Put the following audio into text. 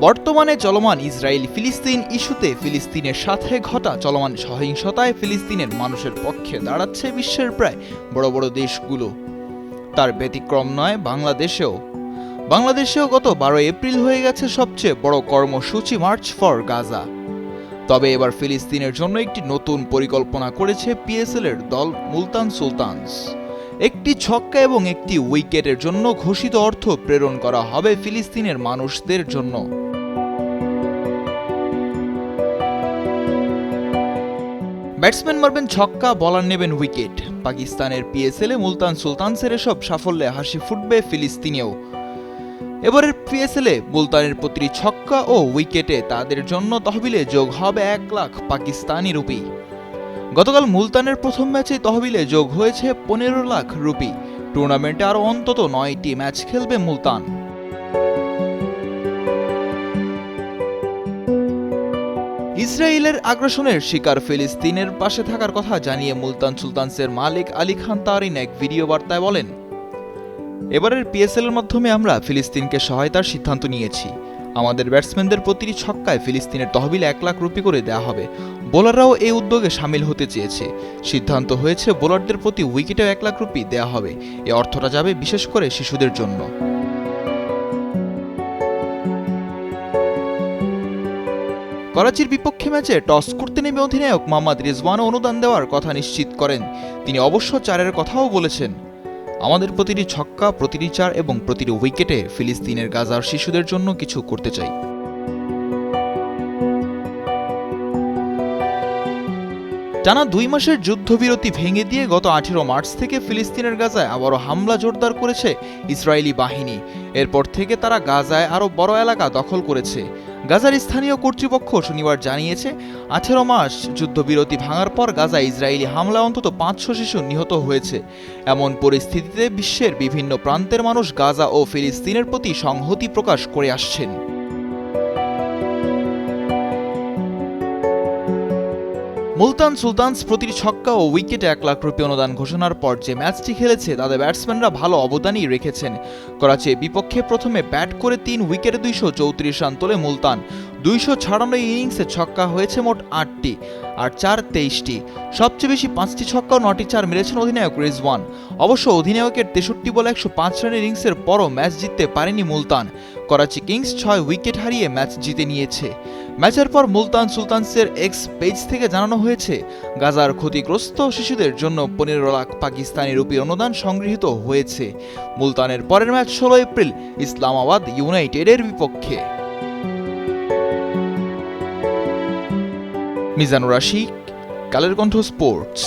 বর্তমানে চলমান ইসরায়েল ফিলিস্তিন ইস্যুতে ফিলিস্তিনের সাথে ঘটা চলমান সহিংসতায় ফিলিস্তিনের মানুষের পক্ষে দাঁড়াচ্ছে বিশ্বের প্রায় বড় বড় দেশগুলো। তার ব্যতিক্রম নয় বাংলাদেশেও। বাংলাদেশেও গত বারো এপ্রিল হয়ে গেছে সবচেয়ে বড় কর্মসূচি মার্চ ফর গাজা। তবে এবার ফিলিস্তিনের জন্য একটি নতুন পরিকল্পনা করেছে পিএসএল এর দল মুলতান সুলতানস। একটি ছক্কা এবং একটি উইকেটের জন্য ঘোষিত অর্থ প্রেরণ করা হবে ফিলিস্তিনের মানুষদের জন্য। ব্যাটসম্যান মারবেন ছক্কা, বলার নেবেন উইকেট। পাকিস্তানের পিএসএলে মুলতান সুলতানসের এসব সাফল্যে হাসি ফুটবে ফিলিস্তিনেও। এবারের পিএসএলে মুলতানের প্রতিটি ছক্কা ও উইকেটে তাদের জন্য তহবিলে যোগ হবে এক লাখ পাকিস্তানি রুপি। গতকাল মুলতানের প্রথম ম্যাচে তহবিলে যোগ হয়েছে পনেরো লাখ রুপি। টুর্নামেন্টে আরও অন্তত নয়টি ম্যাচ খেলবে মুলতান। ইসরায়েলের আগ্রাসনের শিকার ফিলিস্তিনের পাশে থাকার কথা জানিয়ে মুলতান সুলতানসের মালিক আলী খান তারিন এক ভিডিও বার্তায় বলেন, এবারের পিএসএল এর মাধ্যমে আমরা ফিলিস্তিনকে সহায়তার সিদ্ধান্ত নিয়েছি। আমাদের ব্যাটসম্যানদের প্রতিটি ছক্কায় ফিলিস্তিনের তহবিল এক লাখ রুপি করে দেওয়া হবে। বোলাররাও এই উদ্যোগে সামিল হতে চেয়েছে। সিদ্ধান্ত হয়েছে বোলারদের প্রতি উইকেটেও এক লাখ রুপি দেওয়া হবে। এই অর্থটা যাবে বিশেষ করে শিশুদের জন্য। করাচির বিপক্ষে ম্যাচে টস করতে নেমে অধিনায়ক মোহাম্মদ রিজওয়ানও অনুদান দেওয়ার কথা নিশ্চিত করেন। তিনি অবশ্য চারের কথাও বলেছেন, আমাদের প্রতিটি ছক্কা, প্রতিটি চার এবং প্রতিটি উইকেটে ফিলিস্তিনের গাজার শিশুদের জন্য কিছু করতে চাই। টানা দুই মাসের যুদ্ধবিরতি ভেঙে দিয়ে গত আঠেরো মার্চ থেকে ফিলিস্তিনের গাজায় আবারও হামলা জোরদার করেছে ইসরায়েলি বাহিনী। এরপর থেকে তারা গাজায় আরও বড় এলাকা দখল করেছে। গাজার স্থানীয় কর্তৃপক্ষ শনিবার জানিয়েছে, আঠেরো মাস যুদ্ধবিরতি ভাঙার পর গাজায় ইসরায়েলি হামলা অন্তত পাঁচশো শিশু নিহত হয়েছে। এমন পরিস্থিতিতে বিশ্বের বিভিন্ন প্রান্তের মানুষ গাজা ও ফিলিস্তিনের প্রতি সংহতি প্রকাশ করে আসছেন। মুলতান সুলতানস প্রতিটি ছক্কা ও উইকেটে এক লাখ রুপি অনুদান ঘোষণার পর যে ম্যাচটি খেলেছে তাদের ব্যাটসম্যানরা ভালো অবদানই রেখেছেন। করাচির বিপক্ষে প্রথমে ব্যাট করে তিন উইকেটে দুইশো চৌত্রিশ রান তোলে মুলতান। দুইশো ছাড়ানো ইনিংসে ছক্কা হয়েছে মোট আটটি আর চার তেইশটি। সবচেয়ে বেশি পাঁচটি ছক্কা ও নটি চার মেরেছেন অধিনায়ক রিজওয়ান। অবশ্য অধিনায়কের তেষট্টি বলে একশো পাঁচ রানের ইনিংসের পরও ম্যাচ জিততে পারেনি মুলতান। করাচি কিংস ছয় উইকেট হারিয়ে ম্যাচ জিতে নিয়েছে। ম্যাচের পর মুলতান সুলতানসের এক্স পেজ থেকে জানানো হয়েছে, গাজার ক্ষতিগ্রস্ত শিশুদের জন্য পনেরো লাখ পাকিস্তানি রুপি অনুদান সংগৃহীত হয়েছে। মুলতানের পরের ম্যাচ ষোলো এপ্রিল ইসলামাবাদ ইউনাইটেডের বিপক্ষে। মিজানুর রাশিক কালের কণ্ঠ স্পোর্টস